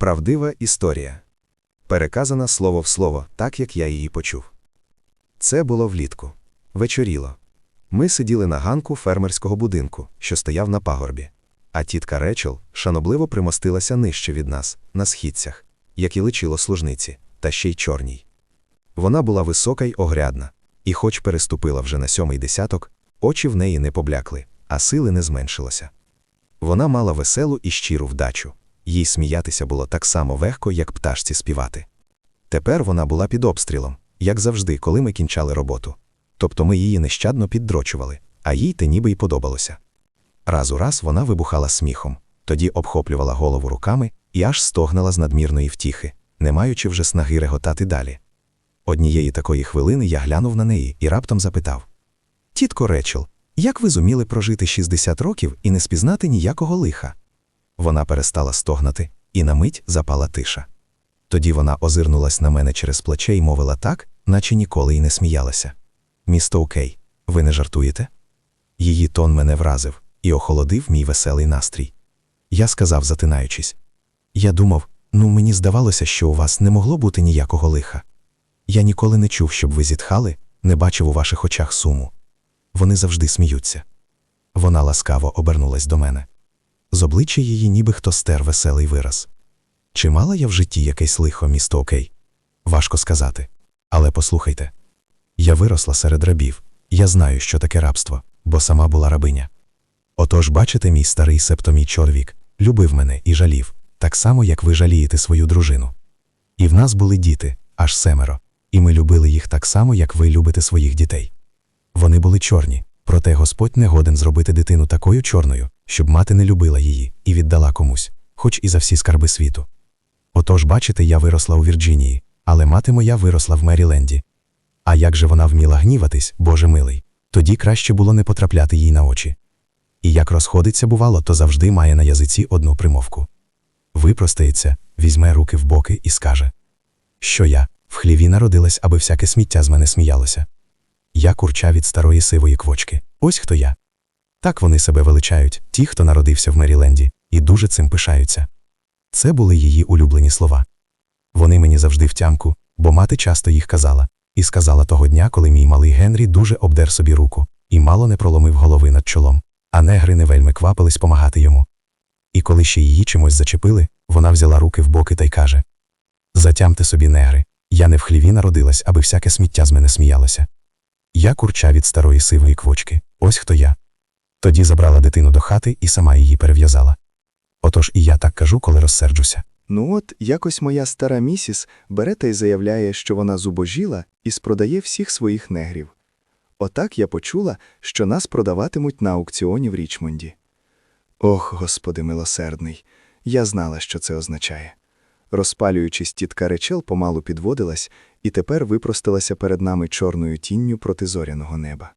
Правдива історія. Переказана слово в слово, так як я її почув. Це було влітку. Вечоріло. Ми сиділи на ганку фермерського будинку, що стояв на пагорбі, а тітка Речел шанобливо примостилася нижче від нас, на східцях, як і личило служниці, та ще й чорній. Вона була висока й огрядна, і, хоч переступила вже на сьомий десяток, очі в неї не поблякли, а сили не зменшилося. Вона мала веселу і щиру вдачу. Їй сміятися було так само легко, як пташці співати. Тепер вона була під обстрілом, як завжди, коли ми кінчали роботу. Тобто ми її нещадно піддрочували, а їй те ніби й подобалося. Раз у раз вона вибухала сміхом, тоді обхоплювала голову руками і аж стогнала з надмірної втіхи, не маючи вже снаги реготати далі. Однієї такої хвилини я глянув на неї і раптом запитав: Тітко Речел, як ви зуміли прожити 60 років і не спізнати ніякого лиха? Вона перестала стогнати, і на мить запала тиша. Тоді вона озирнулась на мене через плече і мовила так, наче ніколи й не сміялася. Місто Окей, ви не жартуєте? Її тон мене вразив і охолодив мій веселий настрій. Я сказав, затинаючись: Я думав, ну мені здавалося, що у вас не могло бути ніякого лиха. Я ніколи не чув, щоб ви зітхали, не бачив у ваших очах суму. Вони завжди сміються. Вона ласкаво обернулась до мене. З обличчя її ніби хто стер веселий вираз. Чи мала я в житті якесь лихо місто Окей? Важко сказати. Але послухайте я виросла серед рабів, я знаю, що таке рабство, бо сама була рабиня. Отож, бачите, мій старий септо мій чоловік любив мене і жалів, так само, як ви жалієте свою дружину. І в нас були діти, аж семеро, і ми любили їх так само, як ви любите своїх дітей. Вони були чорні, проте Господь не годен зробити дитину такою чорною, щоб мати не любила її і віддала комусь, хоч і за всі скарби світу. Отож, бачите, я виросла у Вірджинії, але мати моя виросла в Меріленді. А як же вона вміла гніватись, Боже милий, тоді краще було не потрапляти їй на очі. І як розходиться, бувало, то завжди має на язиці одну примовку. Випростається, візьме руки в боки і скаже: Що я в хліві народилась, аби всяке сміття з мене сміялося. Я курча від старої сивої квочки. Ось хто я. Так вони себе величають, ті, хто народився в Меріленді, і дуже цим пишаються. Це були її улюблені слова. Вони мені завжди втямку, бо мати часто їх казала, і сказала того дня, коли мій малий Генрі дуже обдер собі руку і мало не проломив голови над чолом, а негри не вельми квапились помагати йому. І коли ще її чимось зачепили, вона взяла руки в боки та й каже: Затямте собі, негри, я не в хліві народилась, аби всяке сміття з мене сміялося. Я курча від старої сивої квочки, ось хто я. Тоді забрала дитину до хати і сама її перев'язала. Отож і я так кажу, коли розсерджуся. Ну от, якось моя стара місіс бере та й заявляє, що вона зубожіла і спродає всіх своїх негрів. Отак я почула, що нас продаватимуть на аукціоні в Річмонді. Ох, господи милосердний, я знала, що це означає. Розпалюючись, тітка речел помалу підводилась і тепер випростилася перед нами чорною тінню проти зоряного неба.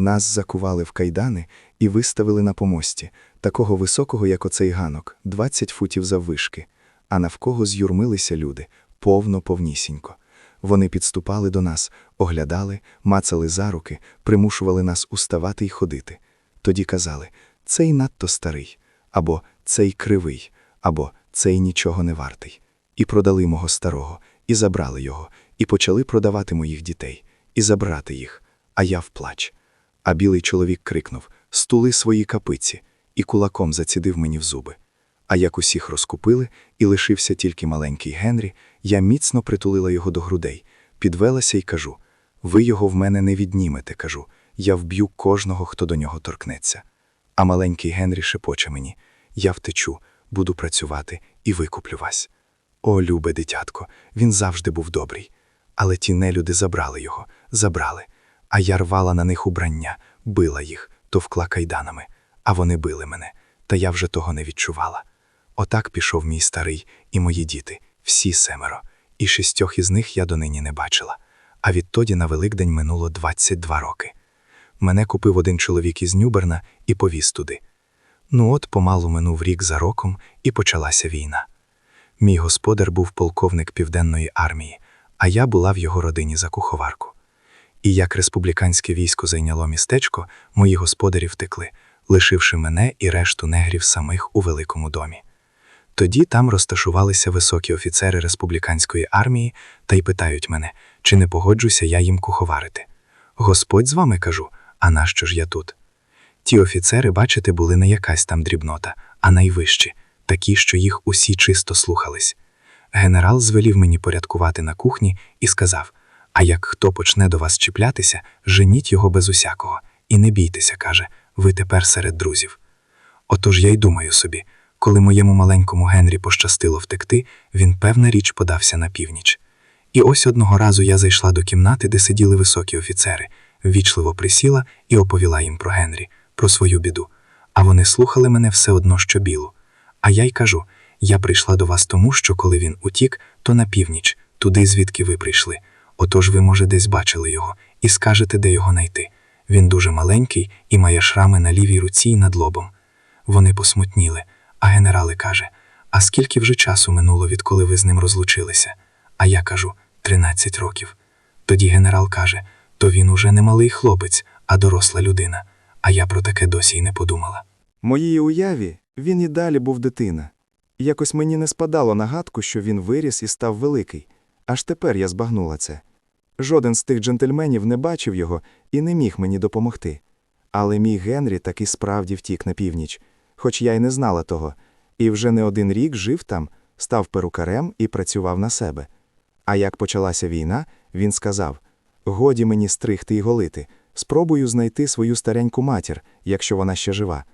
Нас закували в кайдани і виставили на помості, такого високого, як оцей ганок, 20 футів заввишки, а навкого з'юрмилися люди, повно повнісінько. Вони підступали до нас, оглядали, мацали за руки, примушували нас уставати й ходити. Тоді казали цей надто старий, або цей кривий, або цей нічого не вартий. І продали мого старого, і забрали його, і почали продавати моїх дітей, і забрати їх, а я вплач. А білий чоловік крикнув Стули свої капиці, і кулаком зацідив мені в зуби. А як усіх розкупили, і лишився тільки маленький Генрі, я міцно притулила його до грудей, підвелася і кажу: Ви його в мене не віднімете, кажу, я вб'ю кожного, хто до нього торкнеться. А маленький Генрі шепоче мені: Я втечу, буду працювати і викуплю вас. О, любе дитятко, він завжди був добрий. Але ті нелюди забрали його, забрали. А я рвала на них убрання, била їх, товкла кайданами, а вони били мене, та я вже того не відчувала. Отак пішов мій старий і мої діти, всі семеро, і шістьох із них я донині не бачила. А відтоді на Великдень минуло 22 роки. Мене купив один чоловік із Нюберна і повіз туди. Ну от помалу минув рік за роком, і почалася війна. Мій господар був полковник Південної армії, а я була в його родині за куховарку. І як республіканське військо зайняло містечко, мої господарі втекли, лишивши мене і решту негрів самих у великому домі. Тоді там розташувалися високі офіцери республіканської армії та й питають мене, чи не погоджуся я їм куховарити. Господь з вами кажу, а нащо ж я тут? Ті офіцери, бачите, були не якась там дрібнота, а найвищі, такі, що їх усі чисто слухались. Генерал звелів мені порядкувати на кухні і сказав: А як хто почне до вас чіплятися, женіть його без усякого, і не бійтеся, каже, ви тепер серед друзів. Отож я й думаю собі, коли моєму маленькому Генрі пощастило втекти, він певна річ подався на північ. І ось одного разу я зайшла до кімнати, де сиділи високі офіцери, ввічливо присіла і оповіла їм про Генрі, про свою біду. А вони слухали мене все одно, що білу. А я й кажу: я прийшла до вас тому, що коли він утік, то на північ, туди, звідки ви прийшли. Отож ви, може, десь бачили його і скажете, де його знайти. Він дуже маленький і має шрами на лівій руці і над лобом. Вони посмутніли, а генерали каже: А скільки вже часу минуло, відколи ви з ним розлучилися? А я кажу: тринадцять років. Тоді генерал каже: то він уже не малий хлопець, а доросла людина. А я про таке досі й не подумала. Моїй уяві він і далі був дитина. Якось мені не спадало на гадку, що він виріс і став великий. Аж тепер я збагнула це. Жоден з тих джентльменів не бачив його і не міг мені допомогти. Але мій Генрі таки справді втік на північ, хоч я й не знала того, і вже не один рік жив там, став перукарем і працював на себе. А як почалася війна, він сказав: Годі мені стригти і голити, спробую знайти свою стареньку матір, якщо вона ще жива.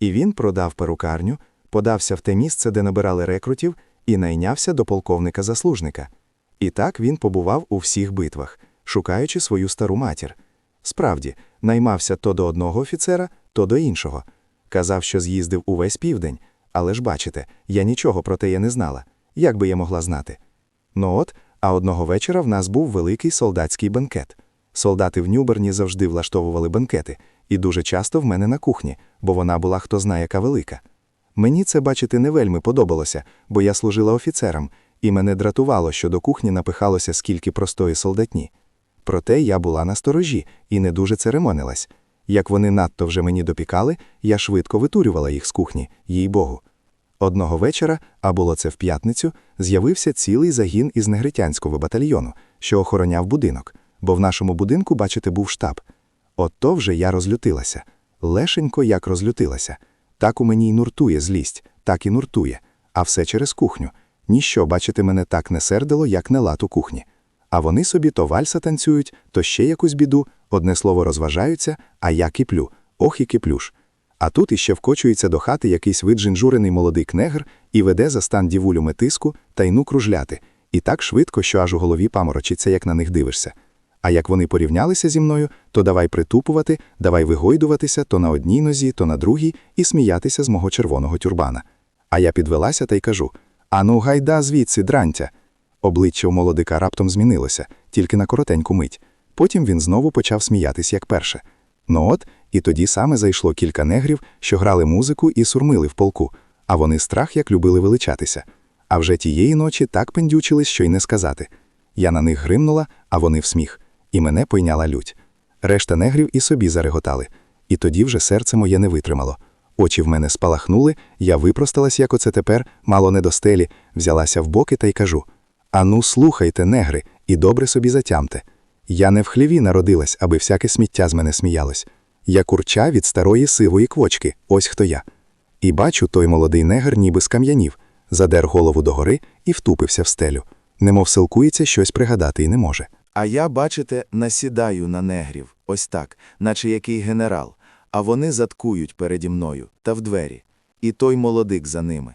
І він продав перукарню, подався в те місце, де набирали рекрутів, і найнявся до полковника-заслужника. І так він побував у всіх битвах, шукаючи свою стару матір. Справді, наймався то до одного офіцера, то до іншого. Казав, що з'їздив увесь південь, але ж бачите, я нічого про те я не знала. Як би я могла знати? Ну от, а одного вечора в нас був великий солдатський бенкет. Солдати в Нюберні завжди влаштовували бенкети, і дуже часто в мене на кухні, бо вона була хто знає яка велика. Мені це, бачити, не вельми подобалося, бо я служила офіцером, і мене дратувало, що до кухні напихалося скільки простої солдатні. Проте я була на сторожі і не дуже церемонилась. Як вони надто вже мені допікали, я швидко витурювала їх з кухні, їй Богу. Одного вечора, а було це в п'ятницю, з'явився цілий загін із негритянського батальйону, що охороняв будинок, бо в нашому будинку, бачите, був штаб. От вже я розлютилася. Лешенько як розлютилася. Так у мені й нуртує злість, так і нуртує. А все через кухню. Ніщо, бачите, мене так не сердило, як не лад у кухні. А вони собі то вальса танцюють, то ще якусь біду, одне слово розважаються, а я киплю, ох і киплюш. А тут іще вкочується до хати якийсь виджинжурений молодий кнегр і веде за стан дівулю метиску та йну кружляти, і так швидко, що аж у голові паморочиться, як на них дивишся. А як вони порівнялися зі мною, то давай притупувати, давай вигойдуватися то на одній нозі, то на другій, і сміятися з мого червоного тюрбана. А я підвелася та й кажу: Ану, гайда звідси, дрантя. Обличчя у молодика раптом змінилося, тільки на коротеньку мить. Потім він знову почав сміятись, як перше. Ну от, і тоді саме зайшло кілька негрів, що грали музику і сурмили в полку, а вони страх як любили величатися. А вже тієї ночі так пендючились, що й не сказати. Я на них гримнула, а вони в сміх, і мене пойняла лють. Решта негрів і собі зареготали, і тоді вже серце моє не витримало. Очі в мене спалахнули, я випросталась, як оце тепер, мало не до стелі, взялася в боки та й кажу: Ану, слухайте, негри, і добре собі затямте. Я не в хліві народилась, аби всяке сміття з мене сміялось. Я курча від старої сивої квочки, ось хто я. І бачу, той молодий негр ніби скам'янів, задер голову догори і втупився в стелю. Немов силкується щось пригадати і не може. А я, бачите, насідаю на негрів, ось так, наче який генерал, а вони заткують переді мною та в двері, і той молодик за ними.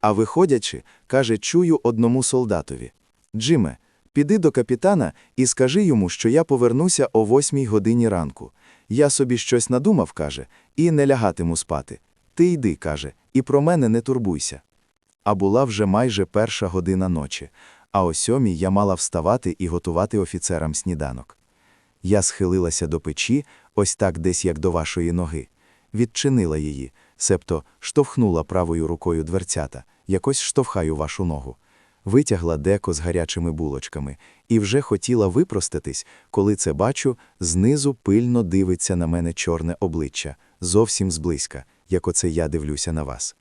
А виходячи, каже, чую одному солдатові: Джиме, піди до капітана і скажи йому, що я повернуся о восьмій годині ранку. Я собі щось надумав, каже, і не лягатиму спати. Ти йди, каже, і про мене не турбуйся. А була вже майже перша година ночі, а о сьомій я мала вставати і готувати офіцерам сніданок. Я схилилася до печі, ось так десь як до вашої ноги, відчинила її, себто штовхнула правою рукою дверцята, якось штовхаю вашу ногу, витягла деко з гарячими булочками і вже хотіла випростатись, коли це бачу, знизу пильно дивиться на мене чорне обличчя, зовсім зблизька, як оце я дивлюся на вас.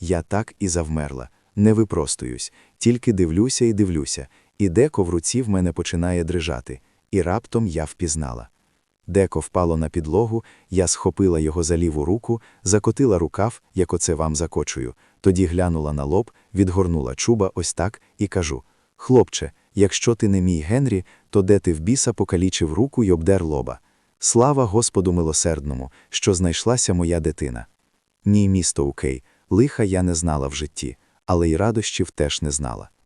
Я так і завмерла, Не випростуюсь, тільки дивлюся і дивлюся, і деко в руці в мене починає дрижати, і раптом я впізнала. Деко впало на підлогу, я схопила його за ліву руку, закотила рукав, як оце вам закочую, тоді глянула на лоб, відгорнула чуба ось так і кажу: Хлопче, якщо ти не мій Генрі, то де ти в біса покалічив руку й обдер лоба? Слава Господу милосердному, що знайшлася моя дитина. Ні, місто Укей, лиха я не знала в житті, але й радощів теж не знала.